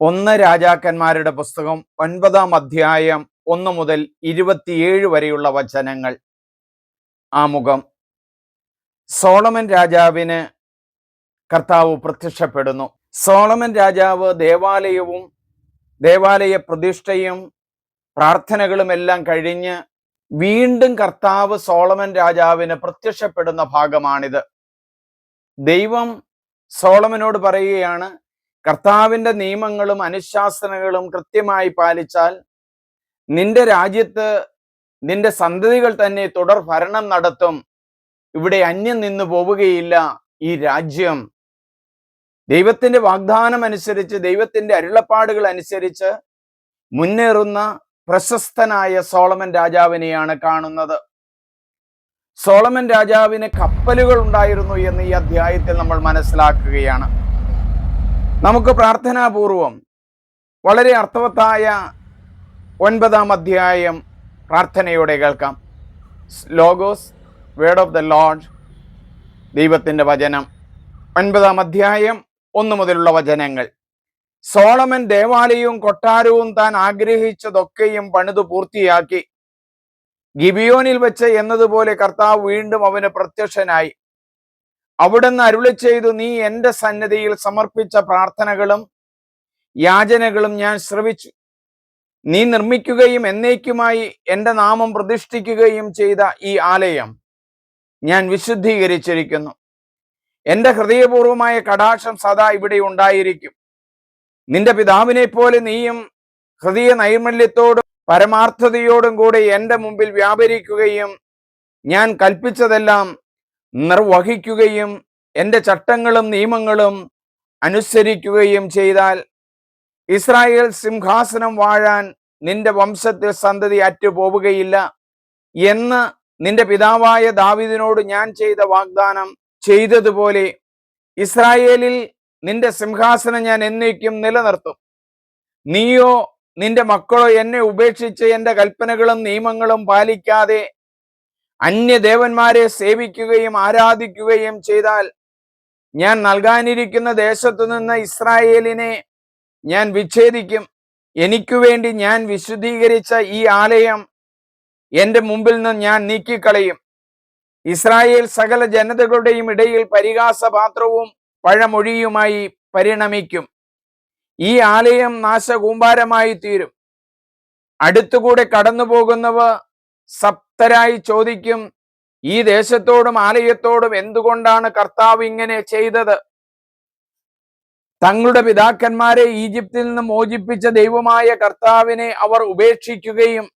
ഒന്ന് രാജാക്കന്മാരുടെ പുസ്തകം ഒൻപതാം അധ്യായം ഒന്ന് മുതൽ ഇരുപത്തിയേഴ് വരെയുള്ള വചനങ്ങൾ. ആമുഖം സോളമൻ രാജാവിന് കർത്താവ് പ്രത്യക്ഷപ്പെടുന്നു. സോളമൻ രാജാവ് ദേവാലയവും ദേവാലയ പ്രതിഷ്ഠയും പ്രാർത്ഥനകളും എല്ലാം കഴിഞ്ഞ് വീണ്ടും കർത്താവ് സോളമൻ രാജാവിന് പ്രത്യക്ഷപ്പെടുന്ന ഭാഗമാണിത്. ദൈവം സോളമനോട് പറയുകയാണ് കർത്താവിന്റെ നിയമങ്ങളും അനുശാസനകളും കൃത്യമായി പാലിച്ചാൽ നിന്റെ രാജ്യത്ത് നിന്റെ സന്തതികൾ തന്നെ തുടർ ഭരണം നടത്തും. ഇവിടെ അന്യം നിന്ന് പോവുകയില്ല ഈ രാജ്യം. ദൈവത്തിന്റെ വാഗ്ദാനം അനുസരിച്ച് ദൈവത്തിന്റെ അരുളപ്പാടുകൾ അനുസരിച്ച് മുന്നേറുന്ന പ്രശസ്തനായ സോളമൻ രാജാവിനെയാണ് കാണുന്നത്. സോളമൻ രാജാവിന് കപ്പലുകൾ ഉണ്ടായിരുന്നു എന്ന് ഈ അധ്യായത്തിൽ നമ്മൾ മനസ്സിലാക്കുകയാണ്. നമുക്ക് പ്രാർത്ഥനാപൂർവം വളരെ അർത്ഥവത്തായ ഒൻപതാം അധ്യായം പ്രാർത്ഥനയോടെ കേൾക്കാം. Logos word of the Lord ദൈവത്തിന്റെ വചനം. ഒൻപതാം അധ്യായം ഒന്നു മുതലുള്ള വചനങ്ങൾ. സോളമൻ ദേവാലയവും കൊട്ടാരവും താൻ ആഗ്രഹിച്ചതൊക്കെയും പണിതു പൂർത്തിയാക്കി. ഗിബിയോനിൽ വെച്ച് എന്നതുപോലെ കർത്താവ് വീണ്ടും അവന് പ്രത്യക്ഷനായി. അവിടുന്ന് അരുളി ചെയ്തു നീ എന്റെ സന്നദ്ധിയിൽ സമർപ്പിച്ച പ്രാർത്ഥനകളും യാചനകളും ഞാൻ ശ്രവിച്ചു. നീ നിർമ്മിക്കുകയും എന്നേക്കുമായി എന്റെ നാമം പ്രതിഷ്ഠിക്കുകയും ചെയ്ത ഈ ആലയം ഞാൻ വിശുദ്ധീകരിച്ചിരിക്കുന്നു. എന്റെ ഹൃദയപൂർവമായ കടാക്ഷം സദാ ഇവിടെ ഉണ്ടായിരിക്കും. നിന്റെ പിതാവിനെ പോലെ നീയും ഹൃദയ നൈർമല്യത്തോടും പരമാർത്ഥതയോടും കൂടെ എന്റെ മുമ്പിൽ വ്യാപരിക്കുകയും ഞാൻ കൽപ്പിച്ചതെല്ലാം നിർവഹിക്കുകയും എന്റെ ചട്ടങ്ങളും നിയമങ്ങളും അനുസരിക്കുകയും ചെയ്താൽ ഇസ്രായേൽ സിംഹാസനം വാഴാൻ നിന്റെ വംശത്തിൽ സന്തതി അറ്റുപോവുകയില്ല എന്ന് നിന്റെ പിതാവായ ദാവിദിനോട് ഞാൻ ചെയ്ത വാഗ്ദാനം ചെയ്തതുപോലെ ഇസ്രായേലിൽ നിന്റെ സിംഹാസനം ഞാൻ എന്നേക്കും നിലനിർത്തും. നീയോ നിന്റെ മക്കളോ എന്നെ ഉപേക്ഷിച്ച് എന്റെ കൽപ്പനകളും നിയമങ്ങളും പാലിക്കാതെ അന്യദേവന്മാരെ സേവിക്കുകയും ആരാധിക്കുകയും ചെയ്താൽ ഞാൻ നൽകാനിരിക്കുന്ന ദേശത്തു നിന്ന് ഇസ്രായേലിനെ ഞാൻ വിച്ഛേദിക്കും. എനിക്കു വേണ്ടി ഞാൻ വിശുദ്ധീകരിച്ച ഈ ആലയം എന്റെ മുമ്പിൽ നിന്ന് ഞാൻ നീക്കിക്കളയും. ഇസ്രായേൽ സകല ജനതകളുടെയും ഇടയിൽ പരിഹാസപാത്രവും പഴമൊഴിയുമായി പരിണമിക്കും. ഈ ആലയം നാശകൂമ്പാരമായി തീരും അടുത്തുകൂടെ കടന്നു പോകുന്നവ സപ്തരായി ചോദിക്കും ഈ ദേശത്തോടും ആലയത്തോടും എന്തുകൊണ്ടാണ് കർത്താവ് ഇങ്ങനെ ചെയ്തത്? തങ്ങളുടെ പിതാക്കന്മാരെ ഈജിപ്തിൽ നിന്ന് മോചിപ്പിച്ച ദൈവമായ കർത്താവിനെ അവർ ഉപേക്ഷിക്കുകയും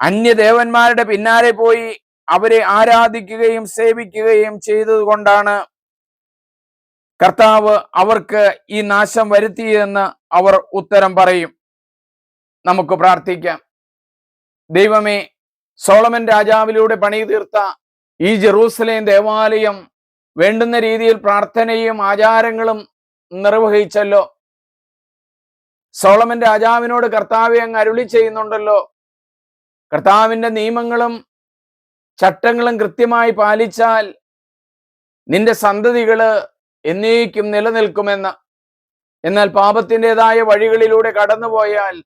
അന്യദേവന്മാരുടെ പിന്നാലെ പോയി അവരെ ആരാധിക്കുകയും സേവിക്കുകയും ചെയ്തതുകൊണ്ടാണ് കർത്താവ് അവർക്ക് ഈ നാശം വരുത്തിയെന്ന് അവർ ഉത്തരം പറയും. നമുക്ക് പ്രാർത്ഥിക്കാം. ദൈവമേ സോളമൻ രാജാവിലൂടെ പണി തീർത്ത ഈ ജെറൂസലേം ദേവാലയം വേണ്ടുന്ന രീതിയിൽ പ്രാർത്ഥനയും ആചാരങ്ങളും നിർവഹിച്ചല്ലോ. സോളമൻ രാജാവിനോട് കർത്താവെ അങ്ങ് അരുളി ചെയ്യുന്നുണ്ടല്ലോ. കർത്താവിന്റെ നിയമങ്ങളും ചട്ടങ്ങളും കൃത്യമായി പാലിച്ചാൽ നിന്റെ സന്തതികൾ എന്നേക്കും നിലനിൽക്കുമെന്ന്. എന്നാൽ പാപത്തിന്റെതായ വഴികളിലൂടെ കടന്നുപോയാൽ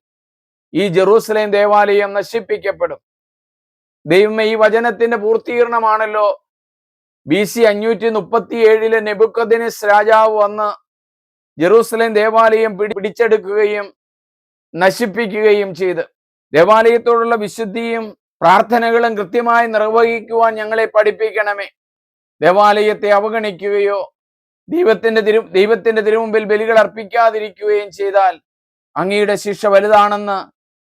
ഈ ജെറൂസലേം ദേവാലയം നശിപ്പിക്കപ്പെടും. ദൈവമേ ഈ വചനത്തിന്റെ പൂർത്തീകരണമാണല്ലോ. ബി സി അഞ്ഞൂറ്റി മുപ്പത്തി ഏഴിലെ നെബുക്കദിനിസ് രാജാവ് വന്ന് ജെറൂസലേം ദേവാലയം പിടി പിടിച്ചെടുക്കുകയും നശിപ്പിക്കുകയും ചെയ്ത്. ദേവാലയത്തോടുള്ള വിശുദ്ധിയും പ്രാർത്ഥനകളും കൃത്യമായി നിർവഹിക്കുവാൻ ഞങ്ങളെ പഠിപ്പിക്കണമേ. ദേവാലയത്തെ അവഗണിക്കുകയോ ദൈവത്തിന്റെ തിരു ദൈവത്തിന്റെ തിരുമുമ്പിൽ ബലികൾ അർപ്പിക്കാതിരിക്കുകയും ചെയ്താൽ അങ്ങയുടെ ശിക്ഷ വലുതാണെന്ന്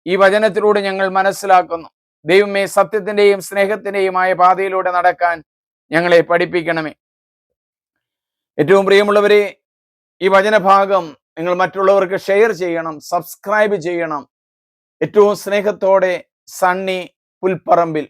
ഈ വചനത്തിലൂടെ ഞങ്ങൾ മനസ്സിലാക്കുന്നു. ദൈവമേ സത്യത്തിന്റെയും സ്നേഹത്തിന്റെയുമായ പാതയിലൂടെ നടക്കാൻ ഞങ്ങളെ പഠിപ്പിക്കണമേ. ഏറ്റവും പ്രിയമുള്ളവരെ ഈ വചനഭാഗം നിങ്ങൾ മറ്റുള്ളവർക്ക് ഷെയർ ചെയ്യണം സബ്സ്ക്രൈബ് ചെയ്യണം. ഏറ്റവും സ്നേഹത്തോടെ സണ്ണി പുൽപ്പറമ്പിൽ.